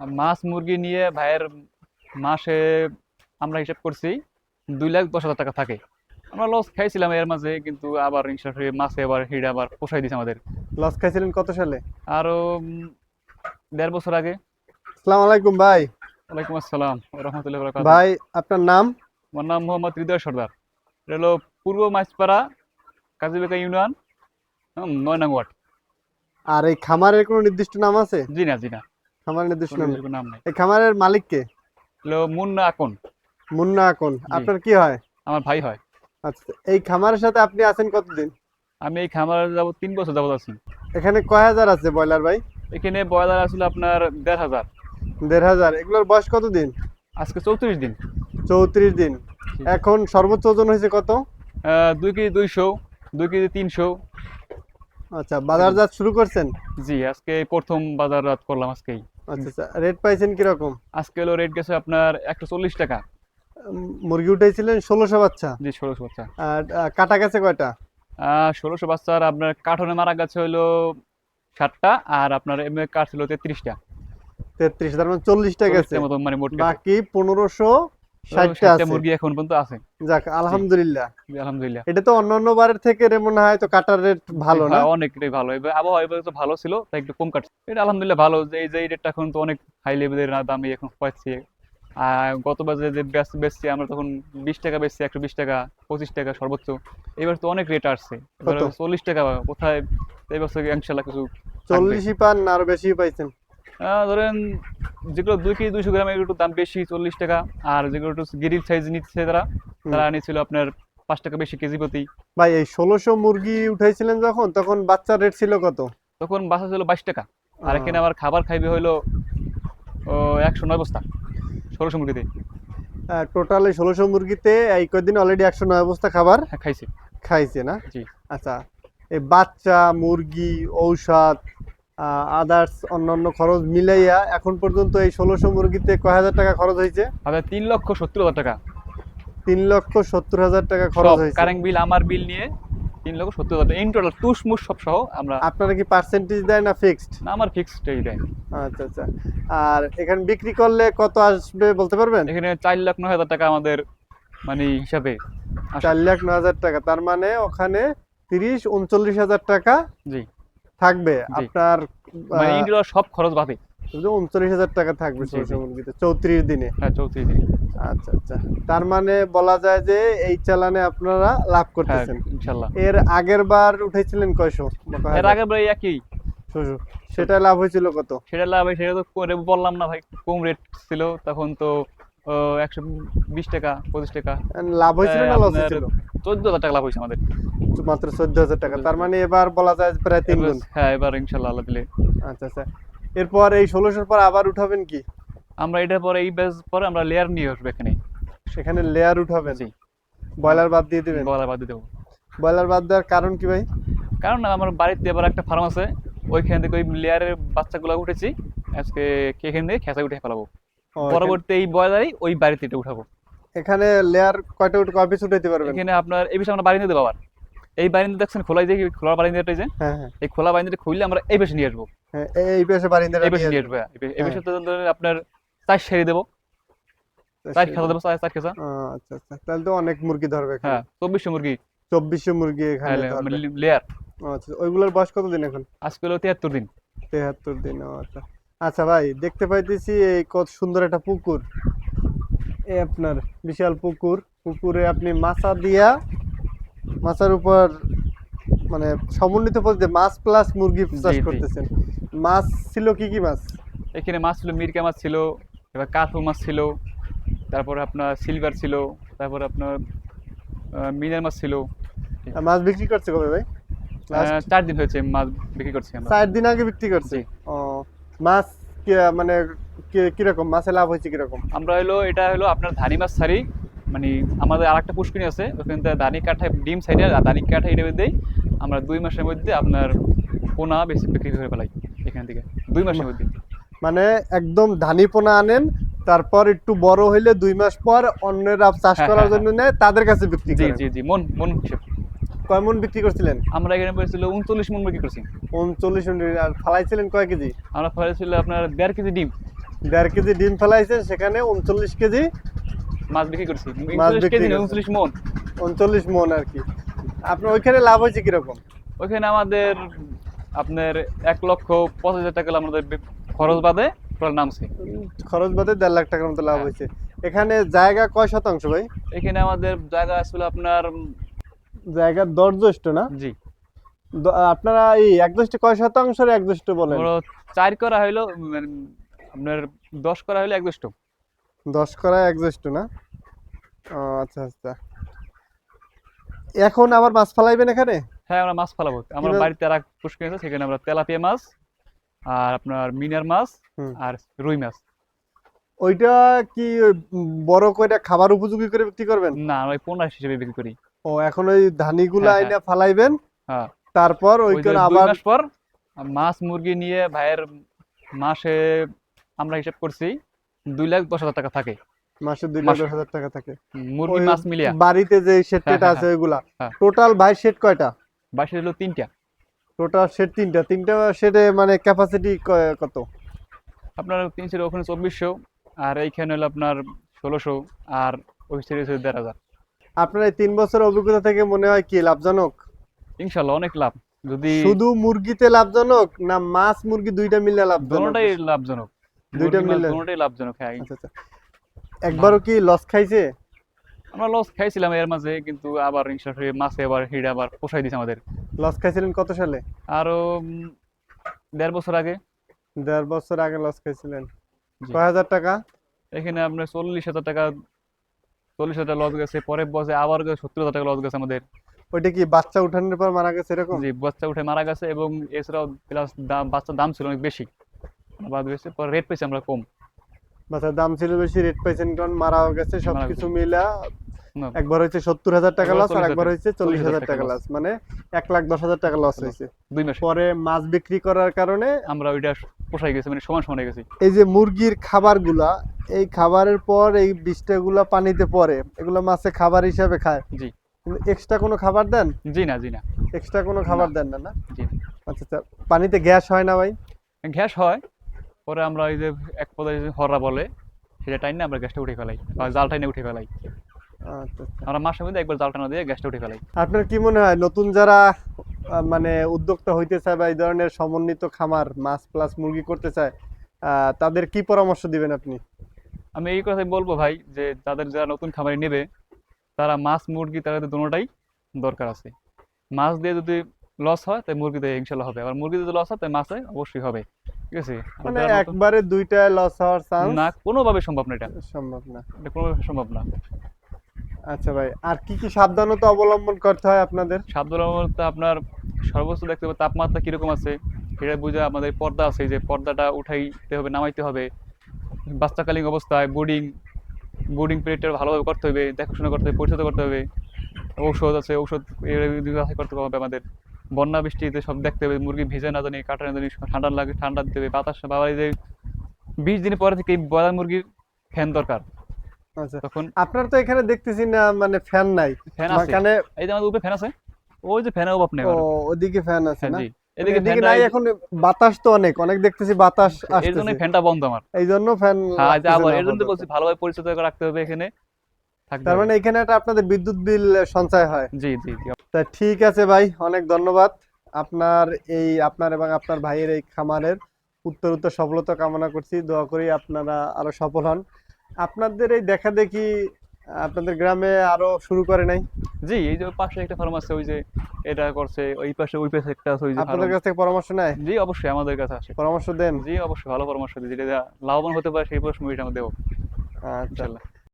মাছ মুরগি নিয়ে ভাইয়ের মাসে আমরা হিসাব করছি দুই লাখ দশ হাজার টাকা থাকে। আমরা লস খাইছিলাম এর মাঝে কিন্তু আবার ইনশাল্লাহ মাছে আবার হিড়ে আবার পোষাই দিছে আমাদের। লস খাইছিলেন কত সালে? আরও দেড় বছর আগে। আসসালামু আলাইকুম ভাই। ওয়ালাইকুম আসসালাম রহমতুল্লাহ বরকাত ভাই আপনার নাম? আমার নাম মোহাম্মদ হৃদয় সর্দার। এটা হলো পূর্ব মাছপাড়া কাজীবেকা ইউনিয়ন নয় নং ওয়ার্ড। আর এই খামারের কোনো নির্দিষ্ট নাম আছে? জি না জি না। খামারের নির্দিষ্ট নাম নেই। এই খামারের মালিক কে? হলো মুন্না আকন। মুন্না আকন। আপনার কি হয়? আমার ভাই হয়। আচ্ছা এই খামারের সাথে আপনি আছেন কতদিন? আমি এই খামার যাব তিন বছর যাবত আছি। এখানে কয় হাজার আছে ব্রয়লার ভাই? এখানে ব্রয়লার আসলে আপনার দেড় হাজার। দেড় হাজার। এগুলোর বয়স কতদিন? আজকে চৌত্রিশ দিন। চৌত্রিশ দিন। এখন সর্বোচ্চ ওজন হয়েছে কত? দুই কেজি দুইশো দুই কেজি তিনশো। আচ্ছা বাজারজাত শুরু করছেন? জি আজকে প্রথম বাজার রাত করলাম আজকেই। আচ্ছা আচ্ছা। রেট পাইছেন কীরকম? আজকে হলো রেট গেছে আপনার একশো চল্লিশ টাকা। মুরগি উঠাইছিলেন ষোলোশো বাচ্চা? জি ষোলোশো বাচ্চা। আর কাটা গেছে কয়টা? ষোলোশো বাচ্চার আপনার কাঠনে মারা গেছে হলো ষাটটা আর আপনার এমনি কাঠ ছিল তেত্রিশটা। তেত্রিশ তার মানে চল্লিশটা গেছে। মতো মানে মোট। বাকি পনেরোশো তো ষাটটা ষাটটা আছে। মুরগি এখন পর্যন্ত আছে। যাক আলহামদুলিল্লাহ। আলহামদুলিল্লাহ। এটা তো অন্যান্য বারের থেকে মনে হয় তো কাটার রেট ভালো না? হ্যাঁ, অনেকটাই ভালো। এবার আবহাওয়া এবার তো ভালো ছিল তাই একটু কম কাটছে। এটা আলহামদুলিল্লাহ ভালো যে এই যে রেটটা এখন তো অনেক হাই লেভেলের দামে এখন পাচ্ছি। আর গত বাজারে যে বেচছি আমরা তখন বিশ টাকা বেচছি একশো বিশ টাকা পঁচিশ টাকা সর্বোচ্চ। এবার তো অনেক রেট আসছে। চল্লিশ টাকা কোথায়? এই বছর ইনশাল্লাহ কিছু চল্লিশই পান না আরও বেশি পাইছেন। ধরেন যেগুলো দুই কেজি দুইশো গ্রাম এগুলো একটু দাম বেশি চল্লিশ টাকা। আর যেগুলো একটু গিরিল সাইজ নিচ্ছে তারা তারা নিচ্ছিল আপনার পাঁচ টাকা বেশি কেজি প্রতি। ভাই এই ষোলোশো মুরগি উঠাইছিলেন যখন তখন বাচ্চার রেট ছিল কত? তখন বাসা ছিল বাইশ টাকা। আর এখানে আবার খাবার খাইবে হইল ও একশো নয় বস্তা ষোলোশো মুরগিতে। টোটাল ষোলোশো মুরগিতে এই কদিন অলরেডি একশো নয় বস্তা খাবার খাইছে। খাইছে না? জি। আচ্ছা এই বাচ্চা মুরগি ঔষধ আদার্স অন্যান্য খরচ মিলাইয়া এখন পর্যন্ত এই ষোলোশো মুরগিতে কয় হাজার টাকা খরচ হয়েছে? আমাদের তিন লক্ষ সত্তর হাজার টাকা। তিন লক্ষ সত্তর হাজার টাকা খরচ হয়েছে। কারেন্ট বিল আমার বিল নিয়ে তিন লক্ষ সত্তর হাজার ইন টোটাল টুস মুস সব সহ আমরা আপনারা কি পার্সেন্টেজ দেয় না ফিক্সড না আমার ফিক্সড এই দেয়। আচ্ছা আচ্ছা। আর এখানে বিক্রি করলে কত আসবে বলতে পারবেন? এখানে চার লাখ নয় হাজার টাকা আমাদের মানে হিসাবে চার লাখ নয় হাজার টাকা। তার মানে ওখানে তিরিশ উনচল্লিশ হাজার টাকা জি। থাকবে। আপনার মানে সব খরচ বাদে উনচল্লিশ হাজার টাকা থাকবে। মুরগিতে চৌত্রিশ দিনে। হ্যাঁ চৌত্রিশ দিন। আচ্ছা আচ্ছা। তার মানে বলা যায় যে এই চালানে আপনারা লাভ হ্যাঁ করতেছেন। ইনশাল্লাহ। এর আগের বার উঠেছিলেন কয়শো? এর হাজার? আগে প্রায় একই। সেটা লাভ হয়েছিল কত? সেটা লাভ সেটা তো করে বললাম না ভাই কম রেট ছিল তখন তো একশো বিশ টাকা পঁচিশ টাকা। লাভ হয়েছিল না লস হয়েছিল? চোদ্দ হাজার টাকা লাভ হয়েছে আমাদের। মাত্র চোদ্দ হাজার টাকা। তার মানে এবার বলা যায় প্রায় তিন গুণ হ্যাঁ এবার ইনশাল্লাহ আল্লাহ দিলে। আচ্ছা আচ্ছা। এরপর এই ষোলোশোর পর আবার উঠাবেন কি? আমরা এটার পরে এই ব্যাচ পরে আমরা লেয়ার নিয়ে আসব এখানে। সেখানে লেয়ার উঠাবেন? জি। ব্রয়লার বাদ দিয়ে দিবেন? গলা বাদ দিয়ে দেবো। ব্রয়লার বাদ দেওয়ার কারণ কি ভাই? কারণ আমার বাড়িতে আবার একটা ফার্ম আছে। ওইখান থেকে ওই লেয়ারের বাচ্চাগুলো উঠেছি। আজকে এখান থেকে খেসা উঠে ফেলাবো। পরবর্তী এই বয়লারই ওই বাড়িতে এটা উঠাবো। এখানে লেয়ার কয়টা উঠে কয় পিস উঠাইতে পারবেন? এখানে আপনার এই বিষয়ে আমরা বাড়ি দেবো আবার। এই বাড়ি নিয়ে দেখছেন খোলাই যে বাড়ি নিয়ে যে হ্যাঁ হ্যাঁ। এই খোলা নিয়ে খুললে আমরা এই বেশি নিয়ে আসব। হ্যাঁ এই- পেশে বারিন্দাটা এই বেশি নিয়ে আসব হ্যাঁ। এই হ্যাঁ। বেশি তো ধরেন আপনার চার সেরি দেবো। চার খেসা দেবো। চার খেসা আচ্ছা আচ্ছা। তাহলে তো অনেক মুরগি ধরবে হ্যাঁ চব্বিশশো মুরগি। চব্বিশশো মুরগি এখানে লেয়ার আচ্ছা। ওইগুলোর বয়স কতদিন এখন? আজকে হলো তিয়াত্তর দিন। তেহাত্তর দিন আচ্ছা। আচ্ছা ভাই দেখতে পাইতেছি এই কত সুন্দর একটা পুকুর। এই আপনার বিশাল পুকুর। পুকুরে আপনি মাছা দিয়া মাছার উপর মানে সমন্বিত পদ্ধতিতে মাছ প্লাস মুরগি চাষ। করতেছেন। মাছ ছিল কি কি মাছ? এখানে মাছ ছিল মিরকা মাছ ছিল এবার কাঠু মাছ ছিল তারপর আপনার সিলভার ছিল তারপর আপনার মিনার মাছ ছিল। মাছ বিক্রি করছে কবে ভাই? চার দিন হয়েছে মাছ বিক্রি করছি আমরা। চার দিন আগে বিক্রি করছে? ও মাছ মানে কি- কীরকম? মাছে লাভ হয়েছে কীরকম? আমরা হলো এটা হলো আপনার ধানি মাছ ছাড়ি। মানে আমাদের আর একটা পুষ্কিনি আছে ওখান থেকে দানি কাঠায় ডিম সাইডে দানি কাঠা এটা দেই আমরা দুই মাসের মধ্যে আপনার পোনা বেশি বিক্রি করে ফেলাই এখান থেকে। দুই মাসের মধ্যে। মানে একদম ধানি পোনা আনেন তারপর একটু বড় হইলে দুই মাস পর অন্যরা চাষ হ্যাঁ, করার হ্যাঁ, জন্য নেয় তাদের কাছে বিক্রি জি জি জি মন মন হিসেব। কয় মন বিক্রি করছিলেন? আমরা এখানে বলেছিল উনচল্লিশ মন বিক্রি করছি। উনচল্লিশ মিনিট আর ফালাইছিলেন কয় কেজি? আমরা আপনার দেড় কেজি ডিম। দেড় কেজি ডিম ফেলাইছেন সেখানে উনচল্লিশ কেজি মাছ বিক্রি করছি। উনচল্লিশ কেজি উনচল্লিশ মন। উনচল্লিশ মন আর কি। আপনার ওইখানে লাভ হয়েছে কীরকম? ওইখানে আমাদের আপনার এক লক্ষ পঁচাশ হাজার টাকা আমাদের খরচ বাদে নামছে। খরচ বাদে দেড় লাখ টাকার মতো লাভ হ্যাঁ। হয়েছে। এখানে জায়গা কয় শতাংশ ভাই? এখানে আমাদের জায়গা আসলে আপনার উম, জায়গা দশ জ্যৈষ্ঠ না? জি। আপনারা এই এক জ্যৈষ্ঠ কয় শতাংশ আর এক জ্যৈষ্ঠ বলেন চার করা হইল আপনার দশ করা হইল এক দুষ্ট দশ করা এক জ্যৈষ্ঠ না আচ্ছা আচ্ছা। এখন আবার মাছ ফালাইবেন এখানে? হ্যাঁ আমরা মাছ ফেলাবো। আমরা বাড়িতে আর পুষ্কর আছে সেখানে আমরা তেলাপিয়া মাছ আর আপনার মিনার মাছ আর রুই মাছ। ওইটা কি বড় করে খাবার উপযোগী করে বিক্রি করবেন? না আমরা পোনা হিসেবে বিক্রি করি। ও এখন ওই ধানিগুলা হ্যাঁ, আইনা ফালাইবেন। হ্যাঁ। তারপর ওইখানে আবার মাস পর মাছ মুরগি নিয়ে ভাইয়ের মাসে আমরা হিসাব করছি দুই লাখ দশ হাজার টাকা থাকে। মাসে দুই লাখ। দশ হাজার টাকা থাকে। মুরগি মাছ মিলিয়া। বাড়িতে যে হ্যাঁ, হ্যাঁ, আছে ওইগুলা। হ্যাঁ। টোটাল ভাই শেড কয়টা? বাইশে হলো তিনটা। টোটাল সেট তিনটা। তিনটা শেডে মানে ক্যাপাসিটি কত? আপনার তিন ছিল ওখানে চব্বিশশো আর এইখানে হলো আপনার ষোলোশো আর ওই হচ্ছে দেড় হাজার। আপনার এই তিন বছরের অভিজ্ঞতা থেকে মনে হয় কি লাভজনক? ইনশাল্লাহ অনেক লাভ। যদি শুধু মুরগিতে লাভজনক না মাছ মুরগি দুইটা মিলে লাভজনক? লাভজনক। দুইটা মিলে? লাভজনক হ্যাঁ। আচ্ছা আচ্ছা। একবারও কি লস খাইছে? আমরা লস খাইছিলাম এর মাঝে কিন্তু আবার ইনশাল্লাহ মাছে আবার হিড়ে আবার পোষাই দিছে আমাদের। লস খাইছিলেন কত সালে? আরও দেড় বছর আগে। দেড় বছর আগে লস খাইছিলেন। কয় হাজার টাকা? এখানে আপনার চল্লিশ হাজার টাকা চল্লিশ হাজার লস গেছে পরের বছর আবার সত্তর হাজার টাকা লস গেছে আমাদের। ওইটা কি বাচ্চা উঠানোর পর মারা গেছে এরকম? যে বাচ্চা উঠে মারা গেছে এবং এছাড়াও প্লাস দাম বাচ্চার দাম ছিল অনেক বেশি। বাদ গেছে পর রেট পেয়েছি আমরা কম। বাচ্চার দাম ছিল বেশি রেট পাইছেন কারণ মারাও গেছে সবকিছু মিলা একবার হয়েছে সত্তর হাজার টাকা লস আর একবার হয়েছে চল্লিশ হাজার টাকা টাকা লস মানে এক লাখ দশ হাজার টাকা লস হয়েছে। দুই মাসে। পরে মাছ বিক্রি করার কারণে আমরা ওইটা পোষাই গেছি মানে সমান সমান গেছি। এই যে মুরগির খাবারগুলা এই খাবারের পর এই বিষটাগুলা পানিতে পড়ে এগুলো মাছে খাবার হিসাবে খায়। জি। কিন্তু এক্সট্রা কোনো খাবার দেন? জি না জি না। এক্সট্রা কোনো খাবার দেন না না? জি আচ্ছা আচ্ছা পানিতে গ্যাস হয় না ভাই? গ্যাস হয় পরে আমরা ওই যে এক পদায় যে হররা বলে সেটা টাইম না আমরা গ্যাসটা উঠে ফেলাই জাল টাইনে উঠে ফেলাই। আচ্ছা আচ্ছা। আমরা মাসের মধ্যে একবার জাল টানা দিয়ে গ্যাসটা উঠে ফেলাই। আপনার কি মনে হয় নতুন যারা মানে উদ্যোক্তা হইতে চায় বা এই ধরনের সমন্বিত খামার মাছ প্লাস মুরগি করতে চায় তাদের কি পরামর্শ দিবেন আপনি? আমি এই কথাই বলব ভাই যে তাদের যারা নতুন খামারে নেবে তারা মাছ মুরগি তাদের দুটোটাই দরকার আছে। মাছ দিয়ে যদি লস হয় তাই মুরগিতে ইনশাল্লাহ হবে। আবার মুরগিতে যদি লস হয় তাই মাছে অবশ্যই হবে। ঠিক আছে? মানে একবারে দুইটায় লস হওয়ার চান্স না কোনোভাবে সম্ভব না এটা। সম্ভব না। এটা কোনোভাবে সম্ভব না। আচ্ছা ভাই আর কি কি সাবধানতা অবলম্বন করতে হয় আপনাদের? সাবধান বলতে আপনার সর্বোচ্চ দেখতে হবে তাপমাত্রা কীরকম আছে সেটা বুঝে আমাদের পর্দা আছে যে পর্দাটা উঠাইতে হবে নামাইতে হবে। বাচ্চাকালীন অবস্থায় বোর্ডিং বোর্ডিং পিরিয়ডটা ভালোভাবে করতে হবে দেখাশোনা করতে হবে পরিচর্যা করতে হবে। ঔষধ আছে ঔষধ করতে হবে আমাদের। বন্যা বৃষ্টিতে সব দেখতে হবে মুরগি ভিজে না জানি কাটা না জানি ঠান্ডা লাগে ঠান্ডা দিতে হবে বাতাস বাবা যে বিশ দিন পরে থেকে এই ব্রয়লার মুরগির ফ্যান দরকার। আচ্ছা তখন আপনার তো এখানে দেখতেছি না মানে ফ্যান নাই। ফ্যান আছে। এই যে আমাদের উপরে ফ্যান আছে ওই যে ফ্যানের অভাব নেই ওদিকে ফ্যান আছে হ্যাঁ, না? এদিকে এদিকে নাই এখন বাতাস তো অনেক অনেক দেখতেছি বাতাস এর জন্য ফ্যানটা বন্ধ আমার। এই জন্য ফ্যান হ্যাঁ আবার এর জন্য তো বলছি ভালোভাবে পরিচর্যা করে রাখতে হবে এখানে। তার মানে এখানে একটা আপনাদের বিদ্যুৎ বিল সঞ্চয় হয়। জি জি তা ঠিক আছে ভাই অনেক ধন্যবাদ। আপনার এই আপনার এবং আপনার ভাইয়ের এই খামারের উত্তর উত্তর সফলতা কামনা করছি। দোয়া করি আপনারা আরও সফল হন। আপনাদের এই দেখা দেখি আপনাদের গ্রামে আরও শুরু করে নাই? জি এই যে পাশে একটা ফার্ম আছে ওই যে এটা করছে ওই পাশে ওই পাশে একটা আছে ওই যে আপনাদের কাছ থেকে পরামর্শ নেয়? জি অবশ্যই আমাদের কাছে আসে। পরামর্শ দেন। জি অবশ্যই ভালো পরামর্শ দিই যেটা লাভবান হতে পারে সেই পরামর্শ আমরা দেবো। আচ্ছা।